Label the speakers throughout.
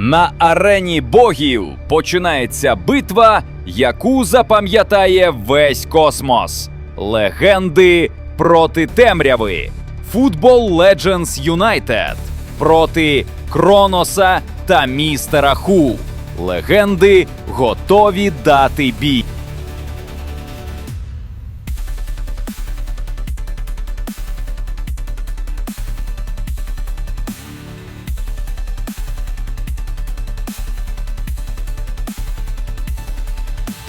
Speaker 1: На арені богів починається битва, яку запам'ятає весь космос. Легенди проти темряви. Футбол Legends United проти Кроноса та містера Ху. Легенди готові дати бій.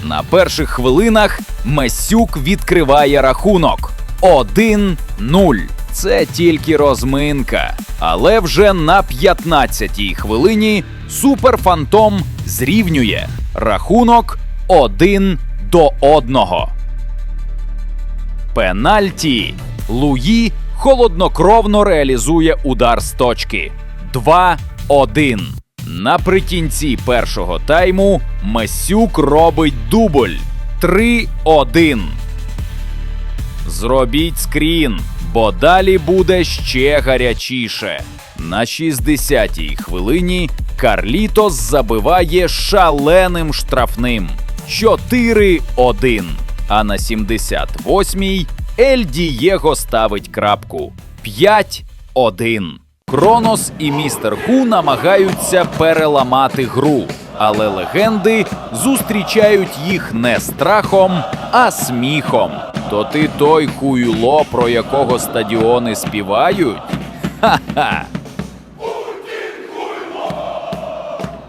Speaker 1: На перших хвилинах Месюк відкриває рахунок 1-0. Це тільки розминка. Але вже на 15-й хвилині Суперфантом зрівнює рахунок 1 до 1. Пенальті. Луї холоднокровно реалізує удар з точки. 2-1. Наприкінці першого тайму Месюк робить дубль. 3-1. Зробіть скрін, бо далі буде ще гарячіше. На 60-й хвилині Карлітос забиває шаленим штрафним 4-1. А на 78-й Ель Дієго ставить крапку 5-1. Кронос і містер Ху намагаються переламати гру, але легенди зустрічають їх не страхом, а сміхом. То ти той хуйло, про якого стадіони співають? Ха-ха!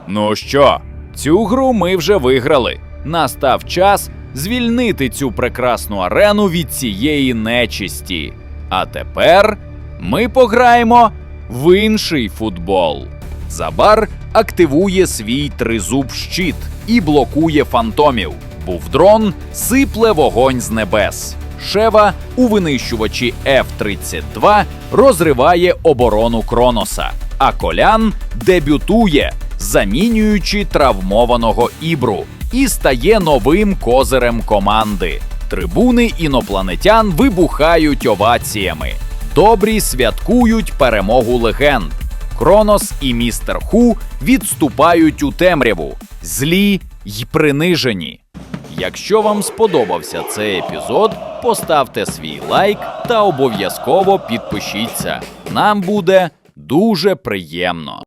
Speaker 1: Ну що, цю гру ми вже виграли. Настав час звільнити цю прекрасну арену від цієї нечисті. А тепер ми пограємо в інший футбол. Забар активує свій тризуб щит і блокує фантомів. Буфдрон сипле вогонь з небес. Шева у винищувачі F-32 розриває оборону Кроноса, а Колян дебютує, замінюючи травмованого ібру, і стає новим козирем команди. Трибуни інопланетян вибухають оваціями. Добрі святкують перемогу легенд. Кронос і містер Ху відступають у темряву, злі й принижені. Якщо вам сподобався цей епізод, поставте свій лайк та обов'язково підпишіться. Нам буде дуже приємно.